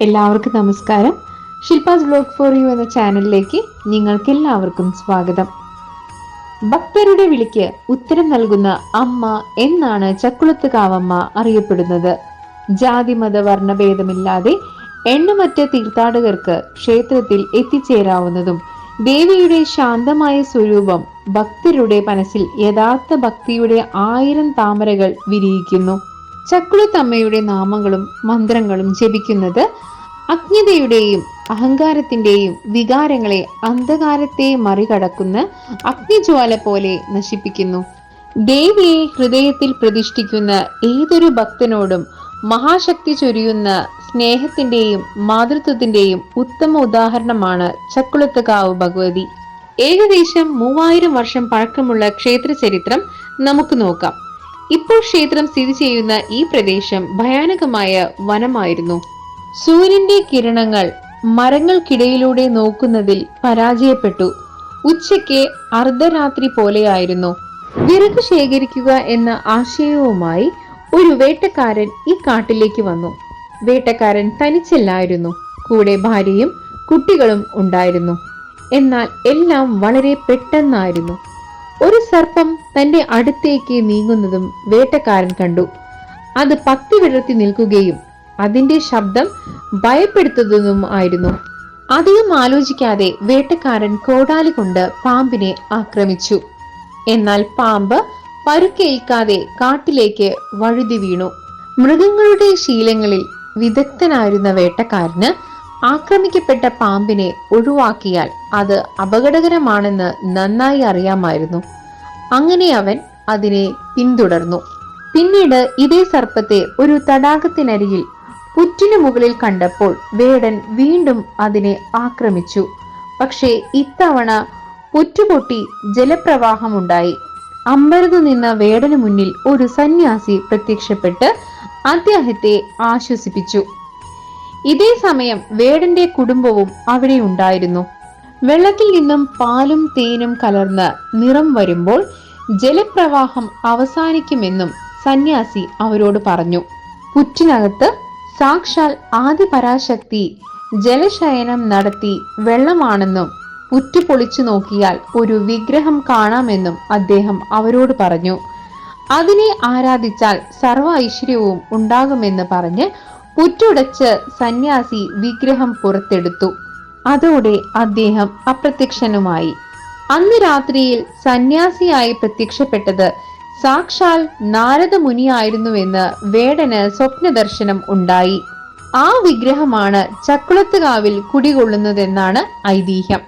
എല്ലാവർക്കും നമസ്കാരം. Shilpa's blog for you എന്ന ചാനലിലേക്ക് നിങ്ങൾക്ക് എല്ലാവർക്കും സ്വാഗതം. ഭക്തരുടെ വിളിക്ക് ഉത്തരം നൽകുന്ന അമ്മ എന്നാണ് ചക്കുളത്ത് കാവമ്മ അറിയപ്പെടുന്നത്. ജാതി മത വർണഭേദമില്ലാതെ എണ്ണമറ്റ തീർത്ഥാടകർക്ക് ക്ഷേത്രത്തിൽ എത്തിച്ചേരാവുന്നതും ദേവിയുടെ ശാന്തമായ സ്വരൂപം ഭക്തരുടെ മനസ്സിൽ യഥാർത്ഥ ഭക്തിയുടെ ആയിരം താമരകൾ വിരിയിക്കുന്നു. ചക്കുളത്തമ്മയുടെ നാമങ്ങളും മന്ത്രങ്ങളും ജപിക്കുന്നത് അജ്ഞതയുടെയും അഹങ്കാരത്തിന്റെയും വികാരങ്ങളെ അന്ധകാരത്തെ മറികടക്കുന്ന അഗ്നിജ്വാല പോലെ നശിപ്പിക്കുന്നു. ദേവിയെ ഹൃദയത്തിൽ പ്രതിഷ്ഠിക്കുന്ന ഏതൊരു ഭക്തനോടും മഹാശക്തി ചൊരിയുന്ന സ്നേഹത്തിന്റെയും മാതൃത്വത്തിന്റെയും ഉത്തമ ഉദാഹരണമാണ് ചക്കുളത്തുകാവ് ഭഗവതി. ഏകദേശം മൂവായിരം വർഷം പഴക്കമുള്ള ക്ഷേത്ര ചരിത്രം നമുക്ക് നോക്കാം. ഇപ്പോൾ ക്ഷേത്രം സ്ഥിതി ചെയ്യുന്ന ഈ പ്രദേശം ഭയാനകമായ വനമായിരുന്നു. സൂര്യന്റെ കിരണങ്ങൾ മരങ്ങൾക്കിടയിലൂടെ നോക്കുന്നതിൽ പരാജയപ്പെട്ടു. ഉച്ചയ്ക്ക് അർദ്ധരാത്രി പോലെയായിരുന്നു. വിറക് ശേഖരിക്കുക എന്ന ആശയവുമായി ഒരു വേട്ടക്കാരൻ ഈ കാട്ടിലേക്ക് വന്നു. വേട്ടക്കാരൻ തനിച്ചല്ലായിരുന്നു. കൂടെ ഭാര്യയും കുട്ടികളും ഉണ്ടായിരുന്നു. എന്നാൽ എല്ലാം വളരെ പെട്ടെന്നായിരുന്നു. ഒരു സർപ്പം തന്റെ അടുത്തേക്ക് നീങ്ങുന്നതും വേട്ടക്കാരൻ കണ്ടു. അത് പത്തി വിടർത്തി നിൽക്കുകയും അതിന്റെ ശബ്ദം ഭയപ്പെടുത്തുന്നതും ആയിരുന്നു. അധികം ആലോചിക്കാതെ വേട്ടക്കാരൻ കോടാലി കൊണ്ട് പാമ്പിനെ ആക്രമിച്ചു. എന്നാൽ പാമ്പ് പരുക്കേൽക്കാതെ കാട്ടിലേക്ക് വഴുതി വീണു. മൃഗങ്ങളുടെ ശീലങ്ങളിൽ വിദഗ്ധനായിരുന്ന വേട്ടക്കാരന് ആക്രമിക്കപ്പെട്ട പാമ്പിനെ ഒഴിവാക്കിയാൽ അത് അപകടകരമാണെന്ന് നന്നായി അറിയാമായിരുന്നു. അങ്ങനെ അവൻ അതിനെ പിന്തുടർന്നു. പിന്നീട് ഇതേ സർപ്പത്തെ ഒരു തടാകത്തിനരികിൽ പുറ്റിനു മുകളിൽ കണ്ടപ്പോൾ വേടൻ വീണ്ടും അതിനെ ആക്രമിച്ചു. പക്ഷേ ഇത്തവണ പുറ്റുപൊട്ടി ജലപ്രവാഹമുണ്ടായി. അമ്പരതു നിന്ന വേടന് മുന്നിൽ ഒരു സന്യാസി പ്രത്യക്ഷപ്പെട്ട് അദ്ദേഹത്തെ ആശ്വസിപ്പിച്ചു. ഇതേ സമയം വേടന്റെ കുടുംബവും അവിടെ ഉണ്ടായിരുന്നു. വെള്ളത്തിൽ നിന്നും പാലും തേനും കലർന്ന് നിറം വരുമ്പോൾ ജലപ്രവാഹം അവസാനിക്കുമെന്നും സന്യാസി അവരോട് പറഞ്ഞു. പുറ്റിനകത്ത് സാക്ഷാൽ ആദി പരാശക്തി ജലശയനം നടത്തി വെള്ളമാണെന്നും പുറ്റു പൊളിച്ചു നോക്കിയാൽ ഒരു വിഗ്രഹം കാണാമെന്നും അദ്ദേഹം അവരോട് പറഞ്ഞു. അതിനെ ആരാധിച്ചാൽ സർവ ഐശ്വര്യവും ഉണ്ടാകുമെന്ന് പറഞ്ഞ് പുറ്റുടച്ച് സന്യാസി വിഗ്രഹം പുറത്തെടുത്തു. അതോടെ അദ്ദേഹം അപ്രത്യക്ഷനുമായി. അന്ന് രാത്രിയിൽ സന്യാസിയായി പ്രത്യക്ഷപ്പെട്ടത് സാക്ഷാൽ നാരദ മുനിയായിരുന്നുവെന്ന് വേടന് സ്വപ്നദർശനം ഉണ്ടായി. ആ വിഗ്രഹമാണ് ചക്കുളത്തുകാവിൽ കുടികൊള്ളുന്നതെന്നാണ് ഐതിഹ്യം.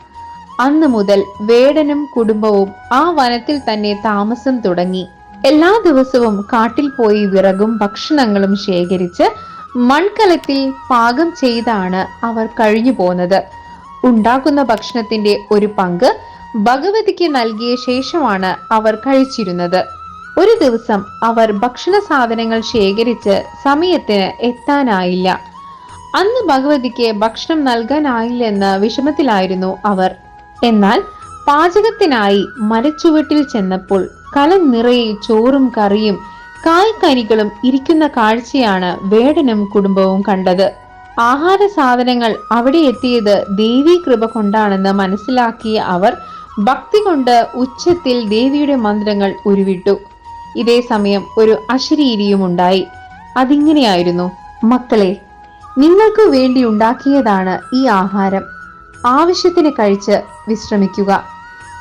അന്നു മുതൽ വേടനും കുടുംബവും ആ വനത്തിൽ തന്നെ താമസം തുടങ്ങി. എല്ലാ ദിവസവും കാട്ടിൽ പോയി വിറകും ഭക്ഷണങ്ങളും ശേഖരിച്ച് മൺകലത്തിൽ പാകം ചെയ്താണ് അവർ കഴിഞ്ഞു പോന്നത്. ഉണ്ടാക്കുന്ന ഭക്ഷണത്തിന്റെ ഒരു പങ്ക് ഭഗവതിക്ക് നൽകിയ ശേഷമാണ് അവർ കഴിച്ചിരുന്നത്. ഒരു ദിവസം അവർ ഭക്ഷണ സാധനങ്ങൾ ശേഖരിച്ച് സമയത്തിന് എത്താനായില്ല. അന്ന് ഭഗവതിക്ക് ഭക്ഷണം നൽകാനായില്ലെന്ന വിഷമത്തിലായിരുന്നു അവർ. എന്നാൽ പാചകത്തിനായി മരച്ചുവട്ടിൽ ചെന്നപ്പോൾ കലം നിറയെ ചോറും കറിയും കായ്ക്കനികളും ഇരിക്കുന്ന കാഴ്ചയാണ് വേടനും കുടുംബവും കണ്ടത്. ആഹാര സാധനങ്ങൾ അവിടെ എത്തിയത് ദേവീ കൃപ കൊണ്ടാണെന്ന് മനസ്സിലാക്കിയ അവർ ഭക്തി കൊണ്ട് ഉച്ചത്തിൽ ദേവിയുടെ മന്ത്രങ്ങൾ ഉരുവിട്ടു. ഇതേ സമയം ഒരു അശരീരിയും ഉണ്ടായി. അതിങ്ങനെയായിരുന്നു. മക്കളെ നിങ്ങൾക്ക് വേണ്ടി ഉണ്ടാക്കിയതാണ് ഈ ആഹാരം. ആവശ്യത്തിന് കഴിച്ച് വിശ്രമിക്കുക.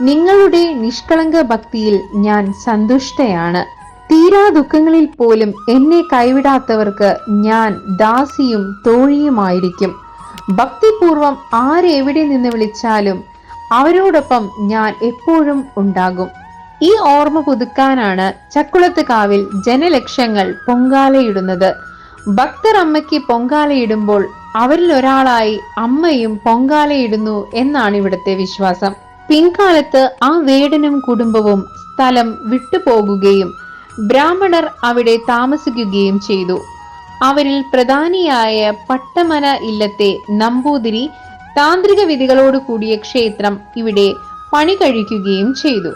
നിങ്ങളുടെ നിഷ്കളങ്ക ഭക്തിയിൽ ഞാൻ സന്തുഷ്ടയാണ്. തീരാ ദുഃഖങ്ങളിൽ പോലും എന്നെ കൈവിടാത്തവർക്ക് ഞാൻ ദാസിയും തോഴിയുമായിരിക്കും. ഭക്തിപൂർവം ആരെവിടെ നിന്ന് വിളിച്ചാലും അവരോടൊപ്പം ഞാൻ എപ്പോഴും ഉണ്ടാകും. ഈ ഓർമ്മ പുതുക്കാനാണ് ചക്കുളത്ത് കാവിൽ ജനലക്ഷങ്ങൾ പൊങ്കാലയിടുന്നത്. ഭക്തർ അമ്മയ്ക്ക് പൊങ്കാലയിടുമ്പോൾ അവരിൽ ഒരാളായി അമ്മയും പൊങ്കാലയിടുന്നു എന്നാണ് ഇവിടുത്തെ വിശ്വാസം. പിൻകാലത്ത് ആ വേടനും കുടുംബവും സ്ഥലം വിട്ടുപോകുകയും ബ്രാഹ്മണർ അവിടെ താമസിക്കുകയും ചെയ്തു. അവരിൽ പ്രധാനിയായ പട്ടമന ഇല്ലത്തെ നമ്പൂതിരി താന്ത്രിക വിധികളോട് കൂടിയ ക്ഷേത്രം ഇവിടെ പണി കഴിക്കുകയും ചെയ്തു.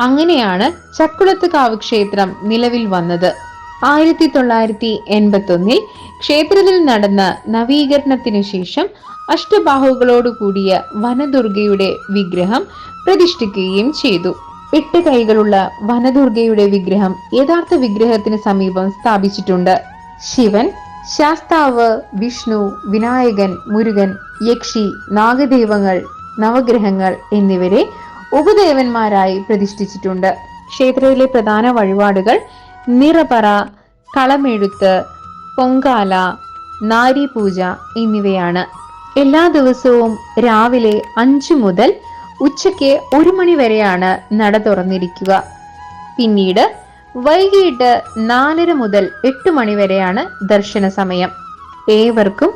അങ്ങനെയാണ് ചക്കുളത്തുകാവ് ക്ഷേത്രം നിലവിൽ വന്നത്. ആയിരത്തി തൊള്ളായിരത്തി എൺപത്തി ഒന്നിൽ ക്ഷേത്രത്തിൽ നടന്ന നവീകരണത്തിന് ശേഷം അഷ്ടബാഹുകളോട് കൂടിയ വനദുർഗയുടെ വിഗ്രഹം പ്രതിഷ്ഠിക്കുകയും ചെയ്തു. എട്ട് കൈകളുള്ള വനദുർഗയുടെ വിഗ്രഹം യഥാർത്ഥ വിഗ്രഹത്തിന് സമീപം സ്ഥാപിച്ചിട്ടുണ്ട്. ശിവൻ ശാസ്താവ് വിഷ്ണു വിനായകൻ മുരുകൻ യക്ഷി നാഗദൈവങ്ങൾ നവഗ്രഹങ്ങൾ എന്നിവരെ ഉപദേവന്മാരായി പ്രതിഷ്ഠിച്ചിട്ടുണ്ട്. ക്ഷേത്രത്തിലെ പ്രധാന വഴിപാടുകൾ നിറപറ കളമെഴുത്ത് പൊങ്കാല നാരി പൂജ എന്നിവയാണ്. എല്ലാ ദിവസവും രാവിലെ അഞ്ചു മുതൽ ഉച്ചയ്ക്ക് ഒരു മണി വരെയാണ് നട തുറന്നിരിക്കുക. പിന്നീട് വൈകിട്ട് നാലര മുതൽ എട്ട് മണി വരെയാണ് ദർശന സമയം. ഏവർക്കും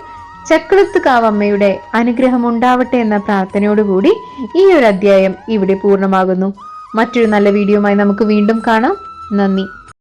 ചക്രത്തുകാവമ്മയുടെ അനുഗ്രഹം ഉണ്ടാവട്ടെ എന്ന പ്രാർത്ഥനയോടുകൂടി ഈ ഒരു അധ്യായം ഇവിടെ പൂർണമാകുന്നു. മറ്റൊരു നല്ല വീഡിയോയുമായി നമുക്ക് വീണ്ടും കാണാം. നന്ദി.